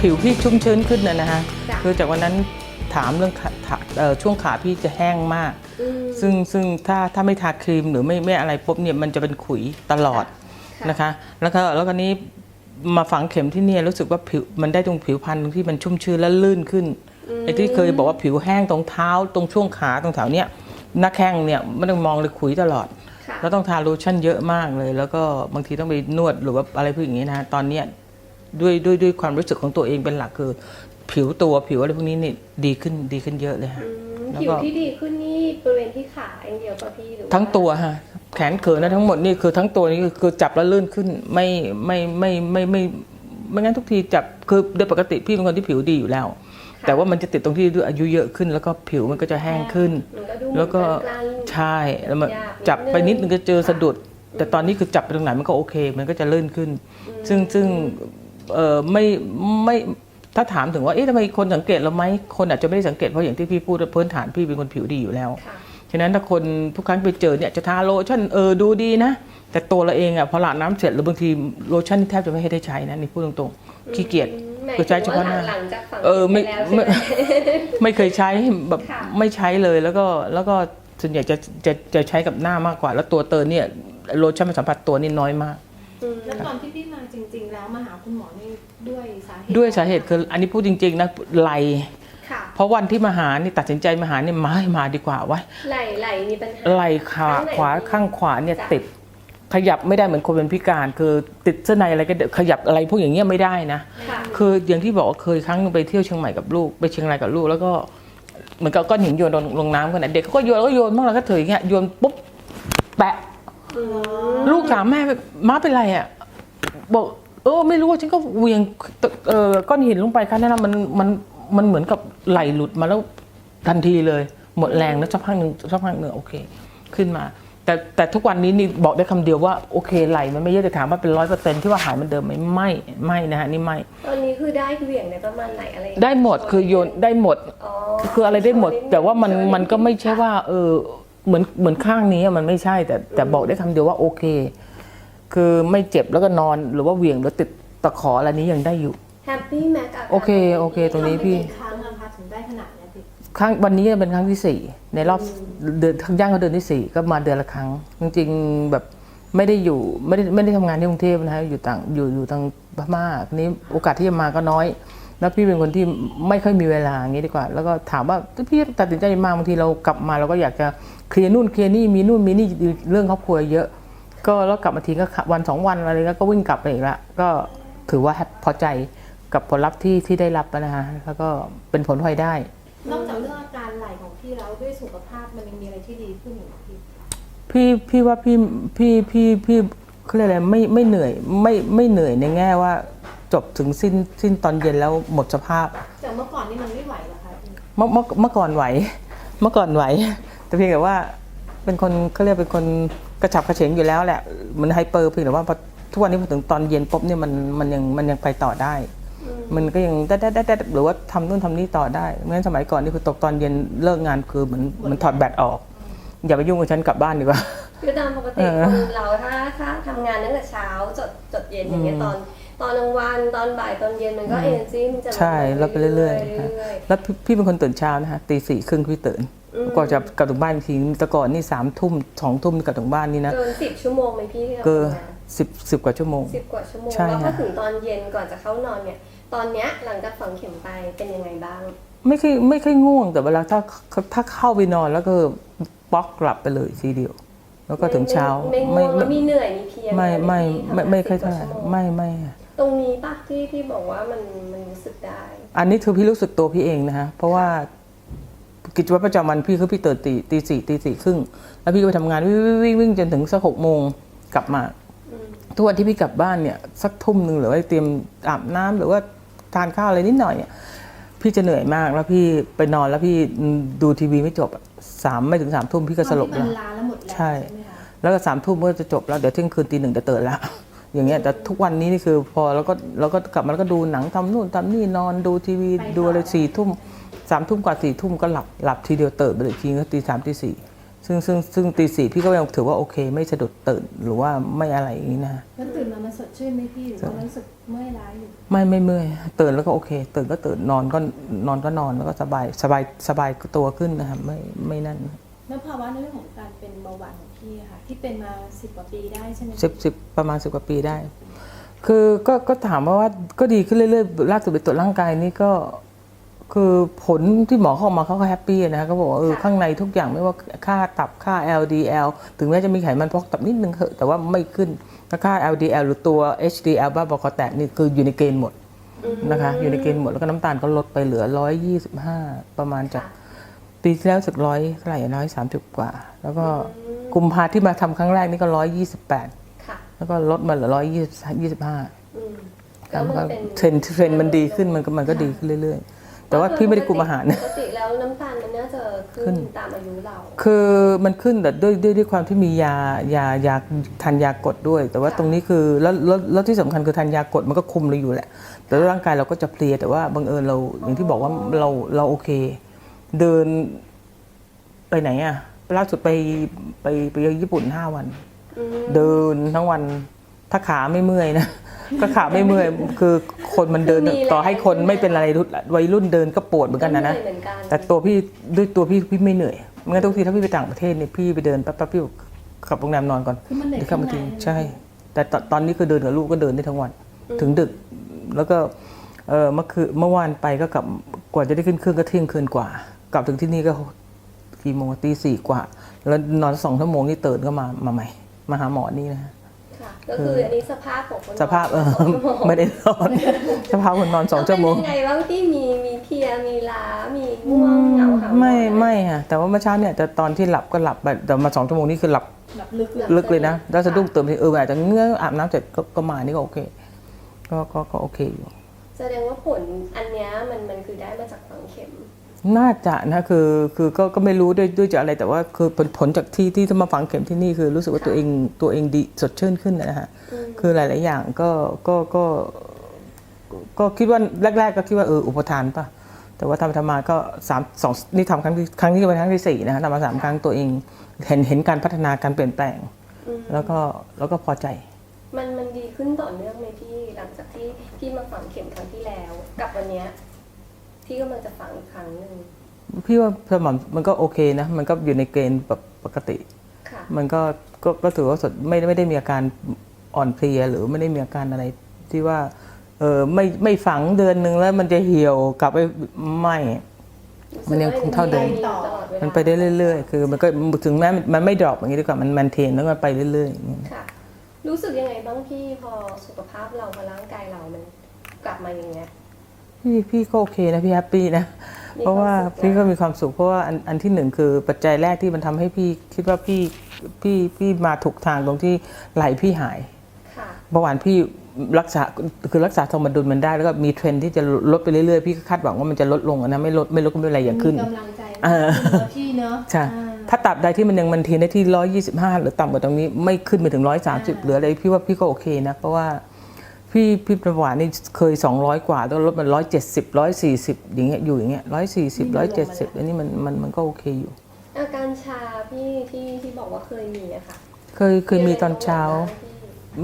พี่พี่ผิวพี่ชุ่มชื้นขึ้นนะนะฮะจ้ะคือจากวันนั้นถามเรื่องขาขาเอ่อช่วงขาพี่จะแห้งมากอืมซึ่งซึ่งถ้าถ้าไม่ทาครีมหรือไม่ไม่อะไรปุ๊บเนี่ยมันจะเป็นขุยตลอดค่ะนะคะ แล้วก็แล้วก็นี้มาฝังเข็มที่เนี่ยรู้สึกว่าผิวมันได้ตรงผิวพรรณที่มันชุ่มชื้นและลื่นขึ้นไอ้ที่เคยบอกว่าผิวแห้งตรงเท้าตรงช่วงขาตรงแถวเนี้ยหน้าแข้งเนี่ยไม่ต้องมองเลยขุยตลอดค่ะแล้วต้องทาโลชั่นเยอะมากเลย แล้วก็บางทีต้องไปนวดหรือว่าอะไรพวกอย่างนี้นะฮะตอนเนี้ย ด้วยด้วยด้วยความรู้สึกของตัวเองเป็นหลักคือ ผิวตัวผิวอะไรพวกนี้นี่ดีขึ้นดีขึ้นเยอะเลยฮะอืมแล้วผิวก็ ที่ดีขึ้นนี่บริเวณที่ขาอย่างเดียวป่ะพี่หรือว่าทั้งตัวฮะแขนเขินนะทั้งหมดนี่คือทั้งตัวนี่คือคือจับแล้วลื่นขึ้นไม่ไม่ไม่ไม่ไม่ไม่งั้นทุกทีจับคือโดยปกติพี่เป็นคนที่ผิวดีอยู่แล้ว ค่ะแต่ว่ามันจะติดตรงที่ด้วยอายุเยอะขึ้น แล้วก็ผิวมันก็จะแห้งขึ้น มันก็ดูเหมือนแล้วก็กลั้นๆใช่แล้วมันยากนิดจับไปนิดนึงก็เจอค่ะสะดุด แต่ตอนนี้คือจับไปตรงไหนมันก็โอเค มันก็จะลื่นขึ้น ซึ่งซึ่ง เออไม่ไม่ถ้าถามถึงว่าเอ๊ะทำไมคนสังเกตเราไหมคนอาจจะไม่ได้สังเกตเพราะอย่างที่พี่พูดพื้นฐานพี่เป็นคนผิวดีอยู่แล้วค่ะฉะนั้นถ้าคนทุกครั้งไปเจอเนี่ยจะทาโลชั่นเออดูดีนะ แต่ตัวเราเองอะพอหลาดน้ำเสร็จหรือบางทีโลชั่นนี่แทบจะไม่ให้ได้ใช้นะนี่พูดตรงๆขี้เกียจหมายคือใช้เฉพาะหน้าหลังจากฝังเออไม่ปแล้วใช่ไหมไม่เคยใช้แบบค่ะไม่ใช้เลยแล้วก็แล้วก็ส่วนใหญ่จะจะจะใช้กับหน้ามากกว่า แล้วตัวเตอเนี่ยโลชั่นมาสัมผัสตัวนี่น้อยมากอืม แล้วตอนที่พี่มาจริง ๆ แล้วมาหาคุณหมอนี่ด้วยสาเหตุด้วยสาเหตุคืออันนี้พูดจริง ๆ นะไหลค่ะเพราะวันที่มาหานี่ตัดสินใจมาหาเนี่ยมาให้มาดีกว่าไว้ไหล่ไหล่มีปัญหาไหลขาข้างไหนขวาข้างขวาเนี่ยจ้ะติดขยับไม่ได้เหมือนคนเป็นพิการ คือติดเสื้อในอะไรก็เดี๋ยวขยับอะไรพวกอย่างเงี้ยไม่ได้นะค่ะคืออย่างที่บอกว่าเคยครั้งหนึงไปเที่ยวเชียงใหม่กับลูกไปเชียงรายกับลูกแล้วก็เหมือนกับก้อนหินโยนลงลงน้ำกันนะเด็กเขาก็โยนแล้วก็โยนบ้างแล้วก็ถืออย่างเงี้ยโยนปุ๊บแปะอืม ลูกถามแม่ม้าเป็นไรอะบอกเออไม่รู้ว่าฉันก็เหวียงเออก้อนหินลงไปแค่นั้นนะมันมันมันเหมือนกับไหลหลุดมาแล้วทันทีเลย หมดแรงแล้วสักพักหนึ่งสักพักหนึ่งโอเค ขึ้นมา แต่แต่ทุกวันนี้นี่บอกได้คำเดียวว่าโอเคไหลมันไม่เยอะแต่ถามว่าเป็นร้อยเปอร์เซ็นที่ว่าหายเหมันเดิมไหมไม่ไม่นะฮะนี่ไม่ตอนนี้คือได้เหวี่ยงในประมาณไหนอะไรได้หมดคือโยนได้หมดอ๋อคืออะไรได้หมด แต่ว่ามันโชว์ดงมันก็ไม่ใช่ว่า เออ เหมือนเหมือนข้างนี้อะมันไม่ใช่ แต่แต่บอกได้คำเดียวว่าโอเค คือไม่เจ็บแล้วก็นอนหรือว่าเหวี่ยงหรือติดตะขออะไรนี้ยังได้อยู่แฮปปี้แม็กอาการโอเคโอเคตรงนี้พี่ทำไปกี่ครั้งอะคะถึงได้ขนาดเนี้ยพี่ครั้งวันนี้เป็นครั้งที่สี่ในรอบเดือนย่างเขาเดือนที่สี่ก็มาเดือนละครั้ง จริงๆแบบไม่ได้อยู่ไม่ได้ไม่ได้ทำงานที่กรุงเทพนะฮะอยู่ต่างอยู่อยู่ทางพม่าทีนี้โอกาสที่จะมาก็น้อย แล้วพี่เป็นคนที่ไม่ค่อยมีเวลาอย่างนี้ดีกว่า แล้วก็ถามว่าพี่ตัดสินใจมาบางทีเรากลับมาเราก็อยากจะเคลียร์นู่นเคลียร์นี่มีนู่นมีนี่เรื่องครอบครัวเยอะ ก็แล้วกลับมาทีก็วันสองวันอะไรก็วิ่งกลับไปอีกละก็ถือว่าแฮปพอใจกับผลลัพธ์ที่ที่ได้รับนะฮะแล้วก็เป็นผลพลอยได้ นอกจากเรื่องอาการไหล่ของพี่แล้วด้วยสุขภาพมันยังมีอะไรที่ดีขึ้นอีกไหมพี่พี่พี่ว่าพี่พี่พี่พี่เขาเรียกอะไรไม่ไม่เหนื่อยไม่ไม่เหนื่อยในแง่ว่า จบถึงสิ้นสิ้นตอนเย็นแล้วหมดสภาพจากเมื่อก่อนนี่มันไม่ไหวเหรอคะพี่เมื่อเมื่อเมื่อก่อนไหว เมื่อก่อนไหว แต่เพียงแต่ว่าเป็นคนเขาเรียกเป็นคนกระฉับกระเฉงอยู่แล้วแหละเหมันไฮเปอร์เพียงแต่ว่าพอทุกวันนี้พอถึงตอนเย็นปุ๊บเนี่ยมันมันยังมันยังไปต่อได้ มันก็ยังได้ได้ได้ได้หรือว่าทำนู่นทำนี่ต่อได้ไม่งั้นสมัยก่อนนี่คือตกตอนเย็นเลิกงานคือเหมือนเหมือนถอดแบตออก อย่าไปยุ่งกับฉันกลับบ้านดีกว่าคือตามปกติเออคนเราถ้าถ้าทำงานตั้งแต่เช้าจดจดเย็นอย่างเงี้ยตอน ตอนกลางวันตอนบ่ายตอนเย็นมันก็เอเนจีมันจะลดใช่แล้วไปเรื่อยๆเรื่ค่ะอยแล้วพี่พี่เป็นคนตื่นเช้านะคะตีสี่ครึ่งพี่ตื่นกว่าจะกลับถึงบ้านอีกทีแต่ก่อนนี่สามทุ่มสองทุ่มกลับถึงบ้านนี่ๆนะเกินสิบชั่วโมงไหมพี่ที่เราเกินทำงานสิบสิบกว่าชั่วโมงสิบกว่าชั่วโมงใช่แล้วพอค่ะถึงตอนเย็นก่อนจะเข้านอนเนี่ย ตอนเนี้ยหลังจากฝังเข็มไปเป็นยังไงบ้าง ไม่เคยไม่เคยง่วงแต่เวลาถ้าถ้าเข้าไปนอนแล้วก็ป๊อกกลับไปเลยทีเดียว แล้วก็ถึงเช้าไม่ง่วงแล้วมีเหนื่อยมีเพลียไม่หไม่ที่ไม่ทำงานไม่เคย10กเท่าว่าไหร่ชั่วโงไม่ไม่ ตรงนี้ปะที่ที่บอกว่ามันมันรู้สึกได้ อันนี้คือพี่รู้สึกตัวพี่เองนะฮะเพราะว่ากิจวัตรประจำวันพี่คือพี่ตื่นตีตีสี่ตีสี่ครึ่งแล้วพี่ก็ไปทำงานวิ่งวิ่งวิ่งวิ่งจนถึงสักหกโมงกลับมาทุกวันที่พี่กลับบ้านเนี่ยสักทุ่มหนึ่งหรือว่าเตรียมอาบน้ำหรือว่าทานข้าวอะไรนิดหน่อยเนี่ยพี่จะเหนื่อยมากแล้วพี่ไปนอนแล้วพี่ดูทีวีไม่จบอะสามไม่ถึงสามทุ่มพี่ก็สลบตอนที่แล้มัวนล้าแล้วหมดแรงใช่ใช่ไหมคะแล้วก็สามทุ่มก็จะจบแล้วเดี๋ยวเที่ยงคืนตีหนึ่งจะตื่นแล้ว อย่างเงี้ยแต่ทุกวันนี้นี่คือพอแล้วก็เราก็กลับมาแล้วก็ดูหนังทำนู่นทำนี่นอนดูทีวีดูอะไรสี่ทุ่มสามทุ่มกว่าสี่ทุ่มก็หลับหลับทีเดียวตื่นไปเลยทีก็ตีสามตีสี่ซึ่งซึ่งซึ่งตีสี่พี่ก็ยังถือว่าโอเค ไม่สะดุดตื่นหรือว่าไม่อะไรอย่างนี้นะแล้วตื่นมามันสดชื่นไหมพี่หรือว่ามันรู้สึกเมื่อยล้าอยู่ไม่ไม่เมื่อยตื่นแล้วก็โอเค ตื่นก็ตื่นนอนก็นอนก็นอนแล้วก็สบายสบายสบายตัวขึ้นนะครับไม่ไม่นั่น แล้วภาวะในเรื่องของการเป็นเบาหวาน ของพี่อะค่ะที่เป็นมาสิบกว่าปีได้ใช่ไหมสิบสิบประมาณสิบกว่าปีได้ คือก็ก็ถามว่าว่าก็ดีขึ้นเรื่อยๆล่าสุดไปตรวจร่างกายนี่ก็ คือผลที่หมอเขาออกมาเขาก็แฮปปี้นะเขาบอกว่าเออข้างในทุกอย่างไม่ว่าค่าตับค่า LDL ถึงแม้จะมีไขมันพอกตับนิดนึงเถอะแต่ว่าไม่ขึ้นแล้วค่า LDL หรือตัว HDL บ้าบอกอแตกนี่คืออยู่ในเกณฑ์หมดนะคะอยู่ในเกณฑ์หมดแล้วก็น้ำตาลก็ลดไปเหลือ 125 ประมาณจาก ปีที่แล้วสึกร้อยเท่าไหร่ร้อยสามสิบกว่า แล้วก็กุมภาที่มาทำครั้งแรกนี่ก็ร้อยยี่สิบแปดค่ะแล้วก็ลดมาเหลือร้อยยี่สิบยี่สิบห้าอืมแล้วมัก็นเป็นเทรนด์เทรนด์มันดีขึ้นมันก็มันก็ดีขึ้นเรื่อย ๆ แต่ว่าพี่ไม่ได้คุมอาหารปนะกติแล้วน้ำตาลมันน่าจะขึ้ขึ้นนตามอายุเรา คือมันขึ้นแต่ด้วยด้วยด้วยความที่มียายายาทานยากดด้วย แต่ว่าค่ะตรงนี้คือแล้วแล้วแล้วที่สำคัญคือทานยากดมันก็คุมเราอยู่แหละ แต่ร่างกายเราก็จะเพลียแต่ว่าบังเอิญเราอย่างที่บอกว่าเราเราโอเค เดินไปไหนอะล่าสุดไปไปไปญี่ปุ่นห้าวันอืมเดินทั้งวัน ถ้าขาไม่เมื่อยนะก็ขาไม่เมื่อยคือคนมันเดินคือมีแรงต่อให้คนไม่เป็นอะไรรุ่นวัยรุ่นเดินก็ปวดเหมือนกันนะนะ เหเหมือนกัน แต่ตัวพี่ด้วยตัวพี่พี่ไม่เหนื่อยไม่งั้นทุกทีถ้าพี่ไปต่างประเทศเนี่ยพี่ไปเดินแป๊บๆพี่กลับโรงแรมนอนก่อนคือมันเหนื่อยเดี๋ยวกลับมาทีข้างใน ใช่ แต่ตตอนนี้คือเดินกับลูกก็เดินได้ทั้งวัน ถึงดึกแล้วก็เออเมื่อคืนเมื่อวานไปก็กลับกว่าจะได้ขึ้นเครื่องก็เที่ยงคืนกว่า กลับถึงที่นี่ก็กี่โมงตีสี่กว่า แล้วนอนสองชั่วโมงนี่ตื่นก็มามาใหม่ มาหาหมอนี่นะค่ะก็คืออันนี้สภาพของคนสภาพเออสงชั่วโงไม่ได้นอนสภาพคนนอนสองชั่วโมงแล้วเป็นยังไงบ้างที่มีมีเพลียมีล้ามีง่วงเหงาหาไม่หอนหไม่ค่ะแต่ว่าเมื่อเช้าเนี่ยแต่ตอนที่หลับก็หลับแบบแต่มาสองชั่วโมงนี่คือหลับแบบลึกเลยลึกเลยนะแล้วสะดุ้งตื่นไปเอออาจจะเงื้ออาบน้ำเสร็จก็ก็มานี่ก็โอเค ก็ก็ก็โอเคอยู่แสดงว่าผลอันเนี้ยมันมันคือได้มาจากฝังเข็ม น่าจะนะคือคือก็ก็ไม่รู้ด้วยด้วยจากอะไรแต่ว่าคือผลผลจากที่ที่มาฝังเข็มที่นี่คือรู้สึกว่าตัวเองตัวเองดีสดชื่นขึ้นนะฮะอืมคือหลาย ๆ อย่างก็ก็ก็ก็คิดว่าแรก ๆ ก็คิดว่าเอออุปทานป่ะแต่ว่าทำทำมาก็สามสองนี่ทำครั้งที่ครั้งนี้เป็นครั้งที่สี่นะฮะทำมาสามครั้งตัวเองเห็นเห็นการพัฒนาการเปลี่ยนแปลงอืมแล้วก็แล้วก็พอใจ มันมันดีขึ้นต่อเนื่องไหมพี่หลังจากที่พี่มาฝังเข็มครั้งที่แล้ว กับวันเนี้ย ที่กำลังจะฝังอีกครั้งหนึ่งพี่ว่าสม่ำมันก็โอเคนะ มันก็อยู่ในเกณฑ์แบบปกติ ค่ะ มันก็ก็ก็ถือว่าสดไม่ไม่ได้มีอาการอ่อนเพลียหรือไม่ได้มีอาการอะไรที่ว่าเออไม่ไม่ฝังเดือนหนึ่งแล้วมันจะเหี่ยวกลับไปไม่ มันยังคงเท่าเดิมตลอดเวลามันไปได้เรื่อยๆ คือมันก็ถึงแม้มันไม่ดรอปอย่างนี้ดีกว่า มันมันเทนแล้วมันไปเรื่อยๆอย่างนี้ค่ะ รู้สึกยังไงบ้างพี่พอสุขภาพเราพอร่างกายเรามันกลับมาอย่างเงี้ย พี่พี่ก็โอเคนะพี่แฮปปี้นะมีเพราะว่าความสุขพี่ก็มีความสุขเพราะว่าอันอันที่หนึ่งคือปัจจัยแรกที่มันทำให้พี่คิดว่าพี่พี่พี่มาถูกทางตรงที่ไหลพี่หายค่ะเบาหวานพี่รักษาคือรักษาสมดุลมันได้แล้วก็มีเทรนด์ที่จะลดไปเรื่อยๆ พี่ก็คาดหวังว่ามันจะลดลงอะนะไม่ลดไม่ลดก็ไม่เป็นไรอย่าขึ้นมีกำลังใจเออขึ้นเนอะพี่เนอะใช่อ่าถ้าตับใดที่มันยังมันเทนได้ที่ร้อยยี่สิบห้าหรือต่ำกว่าตรงนี้ไม่ขึ้นไปถึงร้อยสามสิบหรืออะไรพี่ว่าพี่ก็โอเคนะเพราะว่า พี่พี่ประหวานนี่เคยสองร้อยกว่าต้องลดมันร้อยเจ็ดสิบร้อยสี่สิบอย่างเงี้ยอยู่อย่างเงี้ยร้อยสี่สิบร้อยเจ็ดสิบอันนี้มันมันมันก็โอเคอยู่ อาการชาพี่ที่ที่บอกว่าเคยมีอะค่ะ เคยเคยมีตอนเช้า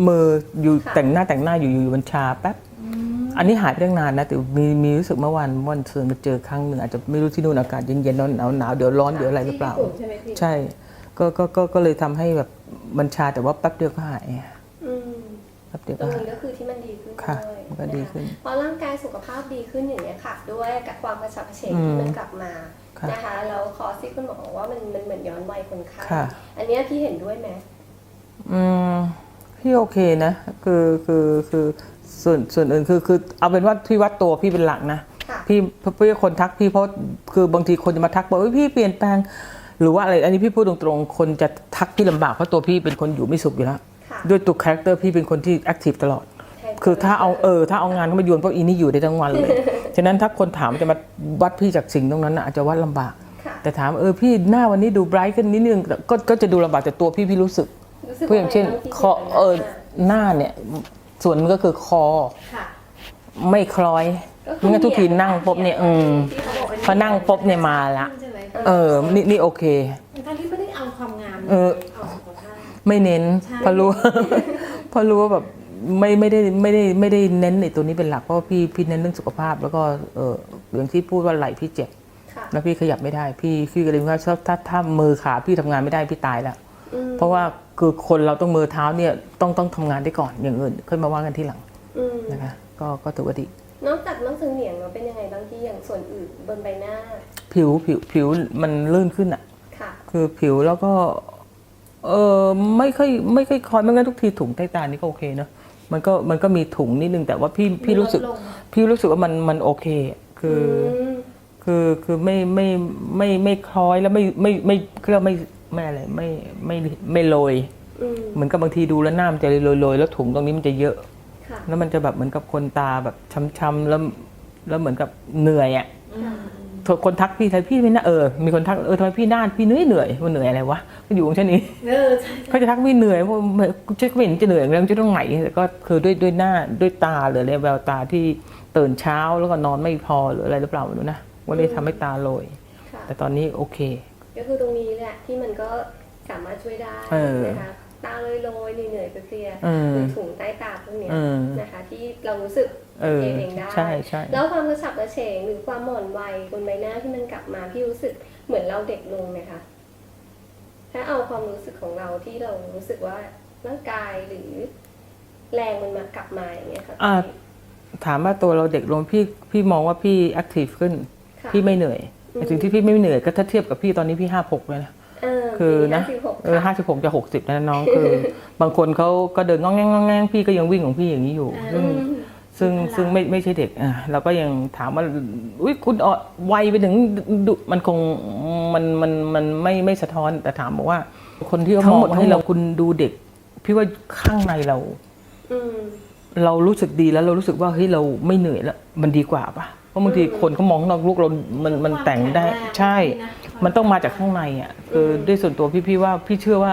มืออยู่แต่งหน้าแต่งหน้าอยู่อยู่บัญชาแป๊บอันนี้หายไปตั้งนานนะแต่มีมีรู้สึกเมื่อวันวันเสาร์มาเจอครั้งหนึ่งอาจจะไม่รู้ที่นู่นอากาศเย็นๆหนาวหนาวหนาวเดี๋ยวร้อนเดี๋ยวอะไรหรือเปล่าที่ญี่ปุ่นใช่ไหมพี่ใช่ก็ก็ก็ก็เลยทำให้แบบบัญชาแต่ว่าแป๊บเดียวก็หายอืมแป๊บเดียวตรก็งหายนี้ก็คือที่มันดีขึ้นค่ะด้วยมันก็ดีขึ้นะคะพอร่างกายสุขภาพดีขึ้นอย่างเงี้ยค่ะ ด้วยกับความกระฉับกระเฉงอืมที่มันกลับมาค่ะ นะคะแล้วคอร์สที่คุณหมอบอกว่ามันมันเหมือนย้อนวัยคนไข้ค่ะ อันเนี้ยพี่เห็นด้วยไหม อืมพี่โอเคนะ คือคือคือส่วนส่วนอื่นคือคือเอาเป็นว่าพี่วัดตัวพี่เป็นหลักนะ ค่ะ พี่พี่คนทักพี่เพราะคือบางทีคนจะมาทักบอกว่าพี่เปลี่ยนแปลง หรือว่าอะไรอันนี้พี่พูดตรงๆ คนจะทักพี่ลำบากเพราะตัวพี่เป็นคนอยู่ไม่สุขอยู่แล้วค่ะ ด้วยตัวคาแรคเตอร์พี่เป็นคนที่แอคทีฟตลอดใช่คือถ้าเอาเออถ้าเอางานเข้ามาโยนพวกอีนี่อยู่ได้ทั้งวันเลย ฉะนั้นถ้าคนถามจะมาวัดพี่จากสิ่งตรงนั้นน่ะอาจจะวัดลำบากค่ะแต่ถามเออพี่หน้าวันนี้ดูไบรท์ขึ้นนิดนึงก็ก็จะดูลำบากแต่ตัวพี่พี่รู้สึกรู้สึกเพราะอย่างเช่นว่ไบ้งคอที่เออห็นหน้าเนี่ยส่วนหนึงก็คือคอค่ะไม่คล้อยก็คืองั้นทุกทีนั่งปุ๊บเนี่ยอืมที่เขาบอกเป็นพอนั่งปุ๊บเนี่ยมาละใช่ไหมเออนี่นี่โอเคทั้งที่ไม่ได้เอาเออเอาสุขภาพ ไม่เน้นใช่เพราะรู้เพราะรู้ว่าแบบไม่ไม่ได้ไม่ได้ไม่ได้เน้นในตัวนี้เป็นหลักเพราะว่าพี่พี่เน้นเรื่องสุขภาพ แล้วก็เอออย่างที่พูดว่าไหล่พี่เจ็บค่ะแล้วพี่ขยับไม่ได้พี่พี่ก็เลยว่าถ้าถ้าถ้ามือขาพี่ทำงานไม่ได้พี่ตายแล้วอืมเพราะว่าคือคนเราต้องมือเท้าเนี่ยต้องต้องทำงานได้ก่อนอย่างอื่น ค่อยมาว่ากันทีหลังอืมนะคะก็ก็ถือว่าดีนอกจากน้องเสงี่ยงเราเป็นยังไงบ้างที่อย่างส่วนอื่นบนใบหน้า ผิวผิวผิวมันลื่นขึ้นอะค่ะคือผิวแล้วก็ เออไม่ค่อยไม่ค่อยคอยไม่งั้นทุกทีถุงใต้ตานี่ก็โอเคเนอะมันก็มันก็มีถุงนิดนึงแต่ว่าพี่พี่รู้สึก ลดลง พี่รู้สึกว่ามันมันโอเค คืออมคือคือไม่ไม่ไม่ไม่คล้อยแล้วไม่ไม่ไม่เครียกไม่ไม่อะไรไม่ไม่ไม่โรยอืมเหมือนกับบางทีดูแล้วหน้ามันจะโรยโรยๆแล้วถุงตรงนี้มันจะเยอะ ค่ะแล้วมันจะแบบเหมือนกับคนตาแบบช้ำๆแล้วแล้วเหมือนกับเหนื่อยอะอืม คนทักพี่ทำไมพี่ไม่น่าเออมีคนทักเออทำไมพี่หน้าพี่เหนื่อยเหนื่อยมันเหนื่อยอะไรวะก็อยู่ของฉันนี้เออใช่เขาจะทักไม่เหนื่อยเพราะฉันก็ไม่เห็นจะเหนื่อยแล้วจะต้องไหนแต่ก็คือด้วยด้วยหน้าด้วยตาหรืออะไรแววตาที่ตื่นเช้าแล้วก็นอนไม่พอหรืออะไรหรือเปล่าไม่รู้นะว่าเลยทำให้ตาโรยค่ะแต่ตอนนี้โอเค ก็คือตรงนี้แหละที่มันก็สามารถช่วยได้เออนะคะ ตาเลยโรยๆเหนื่อยๆเพลียๆเออหรือถุงใต้ตาพวกเนี้ยเออนะคะ ที่เรารู้สึกเออเองได้ใช่ใช่แล้วความกระฉับกระเฉงหรือความหม่อนวัยบนใบหน้าที่มันกลับมาพี่รู้สึกเหมือนเราเด็กลงไหมคะถ้าเอาความรู้สึกของเราที่เรารู้สึกว่าร่างกายหรือแรงมันมากลับมาอย่างเงี้ยค่ะอ่าถามว่าตัวเราเด็กลงพี่พี่มองว่าพี่แอคทีฟขึ้นค่ะพี่ไม่เหนื่อยอืมแต่สิ่งที่พี่ไม่เหนื่อยก็ถ้าเทียบกับพี่ตอนนี้พี่ห้าหกเลยนะเออ คือนะปี56เออห้าค่ะสิบหกจะหกสิบนะน้องคือ บางคนเขาก็เดินงองแงงงองแงงพี่ก็ยังวิ่งของพี่อย่างนี้อยู่อืซึ่งมซึ่งซึ่งไม่ไม่ใช่เด็กอะเราก็ยังถามว่าอุ้ยคุณอ่อนวัยไปถึงดุมันคงมันมันมันไม่ไม่สะท้อนแต่ถามบอกว่า คนที่ทั้งหมดให้เราคุณดูเด็ก พี่ว่าข้างในเราอืมเรารู้สึกดีแล้วเรารู้สึกว่าเฮ้ยเราไม่เหนื่อยแล้วมันดีกว่าปะเพราะบางทีอืมคนเขามองนอกลูกเรา มันมันแต่งได้ความแข็งแรงใช่นะ มันต้องมาจากข้างในอะคืออมด้วยส่วนตัวพี่พี่ว่าพี่เชื่อว่า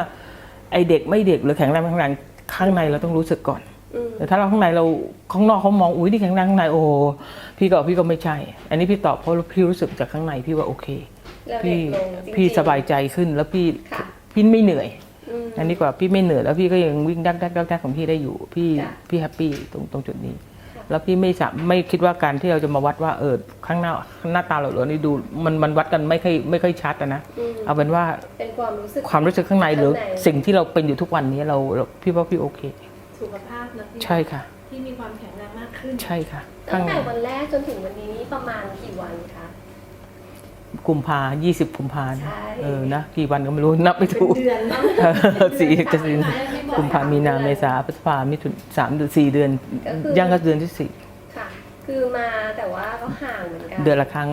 ไอเด็กไม่เด็กหรือแข็งแรงไม่แข็งแรงข้างในเราต้องรู้สึกก่อนอืมแต่ถ้าเราข้างในเราข้างนอกเขามองอุ้ยนี่แข็งแรงข้างในโอ้โหพี่ก็พี่ก็ไม่ใช่ อันนี้พี่ตอบเพราะพี่รู้สึกจากข้างในพี่ว่าโอเคเราเด็พี่กลงจริงๆพี่สบายใจขึ้นแล้วพี่ค่ะพี่ไม่เหนื่อยอืมอันนี้กว่าพี่ไม่เหนื่อยแล้วพี่ก็ยังวิ่งดักดักดักดักของพี่ได้อยู่ พี่จ้ะพี่แฮปปี้ตรงตรงจุดนี้ค่ะ แล้วพี่ไม่สามไม่คิดว่าการที่เราจะมาวัดว่าเออข้างหน้าหน้าตาเราเหลือนี่ดูมันมันวัดกันไม่ค่อยไม่ค่อยชัดอะนะอืมเอาเป็นว่าเป็นความรู้สึกความรู้สึกข้างในหรือข้างในสิ่งที่เราเป็นอยู่ทุกวันนี้เราเราพี่ว่าพี่โอเค สุขภาพนะพี่ใช่ค่ะ ที่มีความแข็งแรงมากขึ้นใช่ค่ะตั้ข้างงในแต่วันแรกจนถึงวันนี้นี่ประมาณกี่วันคะกุมภายี่สิบกุมภาใช่เออนะกี่วันก็ไม่รู้นับไม่เป็นถูกเดือนนะเออสี่จะสี่ไม่บอ กกุมภามีนาเมษาพฤษภามิถุนสามเดือนสี่เดือนก็คือ ย่างก็เดือนที่สี่ค่ะ คือมาแต่ว่าก็ห่างเหมือนกันเดือนละครั้ง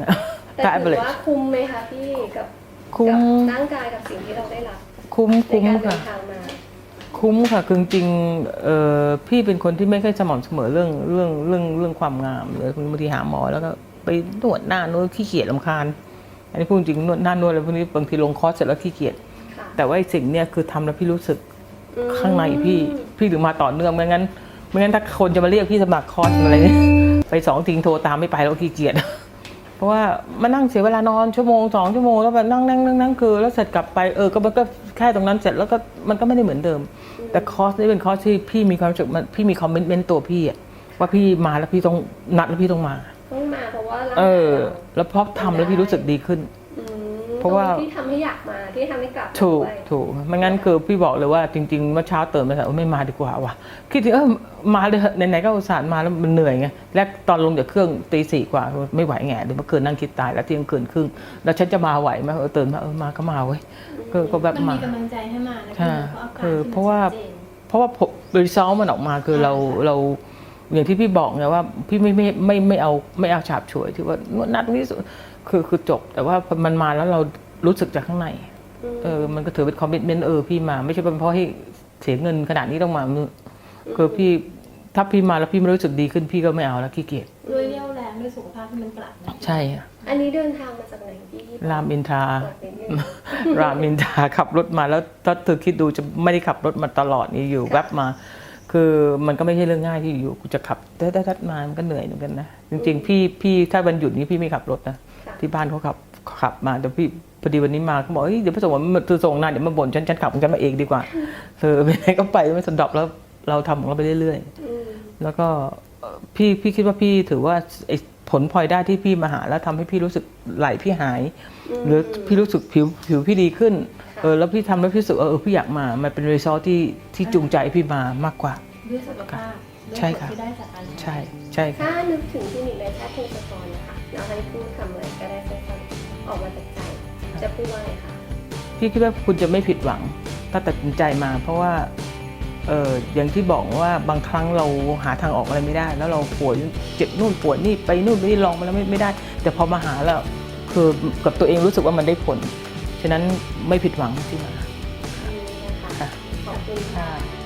แต่ถ้าถือ average ว่าคุ้มไหมคะพี่กับคุ้มกับร่างกายกับสิ่งที่เราได้รับคุ้มในคุ้มการเดิค่ะ นทางมา คุ้มค่ะคือจริงๆเอ่อพี่เป็นคนที่ไม่ค่อยสม่ำเสมอเรื่องเรื่องเรื่องเรื่องความงามเลยบางทีหาหมอแล้วก็ไปนวดหน้านวดขี้เกียจลำคาญ อันนี้พูดจริงนวดหน้านวดอะไรพวกนี้บางทีลงคอร์สเสร็จแล้วขี้เกียจ ค่ะ แต่ว่าไอ้สิ่งเนี้ยคือทำแล้วพี่รู้สึกอืม ข้างในพี่พี่ถึงมาต่อเนื่องไม่งั้นไม่งั้นถ้าคนจะมาเรียกพี่สมัครคอร์สอะไรเนี่ยไปสองทีโทรตามไม่ไปแล้วขี้เกียจเพราะว่ามานั่งเสียเวลานอนชั่วโมงสองชั่วโมงแล้วแบบนั่งนั่งนั่งนั่งคือ แล้วเสร็จกลับไปเออก็มันก็แค่ตรงนั้นเสร็จแล้วก็มันก็ไม่ได้เหมือนเดิม แต่คอร์สนี่เป็นคอร์สที่พี่มีความรู้สึกมันพี่มีคอมมิชเมนต์ตัวพี่อะว่าพี่มาแล้วพี่ต้องนัดแล้วพี่ต้องมาต้องมาเพราะว่าร่างเอกายอเราแล้วพอทำแล้วพี่รู้สึกดีขึ้นอืม เพราะว่าตงที่ทำให้อยากมาที่ทำให้กลับมาถูกด้วยถูกไม่งั้นคือพี่บอกเลยว่าจริงๆเมื่อเช้าตื่นมาแต่ไม่มาดีกว่าว่ะคิดถึงเออมาเลยเถอะไหนๆก็อุตส่าห์มาแล้วมันเหนื่อยไงแรกตอนลงจากเครื่องตีสี่กว่าไม่ไหวแง่เดี๋ยวเมื่อคืนนั่งคิดตายแล้วเที่ยงคืนครึ่งแล้วฉันจะมาไหวไหมเออตื่นมาเออมาก็มาเว้ยก็ก็แบบมันมามีกำลังใจให้มานะใช่พี่คือเพเพราะราะว่าว่าเพราะว่าผมรีซอลมันออกมาคือเราเราอย่างที่พี่บอกไงว่าพี่ไม่ไม่ไม่ไม่เอาไม่เอาฉาบฉวยที่ว่านวดนัดนี้สุด คือคือจบ แต่ว่าพอมันมาแล้วเรารู้สึกจากข้างใน เออ มันก็ถือเป็นคอมมิชเมนต์เออพี่มา ไม่ใช่เป็นเพราะให้เสียเงินขนาดนี้ต้องมามือคือพี่ถ้าพี่มาแล้วพี่ไม่รู้สึกดีขึ้นพี่ก็ไม่เอาแล้วขี้เกียจด้วยเรี่ยวแรงด้วยสุขภาพที่มันกลับนะใช่อะอันนี้เดินทางมาจากไหนพี่รามอินทราบอกนิดนึงรามอินทราขับรถมาแล้วถ้าเธอคิดดูจะไม่ได้ขับรถมาตลอดนี่อยู่ค่ะแวบมา คือมันก็ไม่ใช่เรื่องง่ายที่อยู่กูจะขับได้ได้มามันก็เหนื่อยเหมือนกันนะจริงๆพี่พี่ถ้าวันหยุดนี้พี่ไม่ขับรถนะค่ะ ที่บ้านเขาขับขับมาแต่พี่พอดีวันนี้มาเขาบอกเฮ้ยเดี๋ยวไปส่งมันคือส่งนานเดี๋ยวมาบ่นฉันฉันขับของฉันมาเองดีกว่าเออไปไหนก็ไปไม่สะดอกแล้วเราทำของเราไปเรื่อยอืมๆแล้วก็เอ่อพี่พี่คิดว่าพี่ถือว่าไอ้ผลพลอยได้ที่พี่มาหาแล้วทำให้พี่รู้สึกไหลพี่หาย หรือพี่รู้สึกผิวผิวพี่ดีขึ้นเออแล้วพี่ทำให้พี่รู้สึกเออเออพี่อยากมา มันเป็นรีซอสที่ที่จูงใจพี่มามากกว่าด้วยสุขภาพด้วยใช่ผลค่ะที่ได้จากการใช่ใช่ค่ะถ้านึกถึงที่นิในแพทย์พงศกรนะคะ แล้วให้พูดคำอะไรก็ได้สั้นๆออกมาจากใจ จะพูดว่าอะไรคะพี่คิดว่าคุณจะไม่ผิดหวังถ้าตัดสินใจมา เพราะว่าเอออย่างที่บอกว่าบางครั้งเราหาทางออกอะไรไม่ได้ แล้วเราป่วยเจ็บนู่นปวดนี่ไปนู่นไปนี่ลองมาแล้วไม่ไม่ได้ แต่พอมาหาแล้วคือกับตัวเองรู้สึกว่ามันได้ผล ฉะนั้นไม่ผิดหวังที่มาอืมนะคะค่ะขอบคุณค่ะค่ะ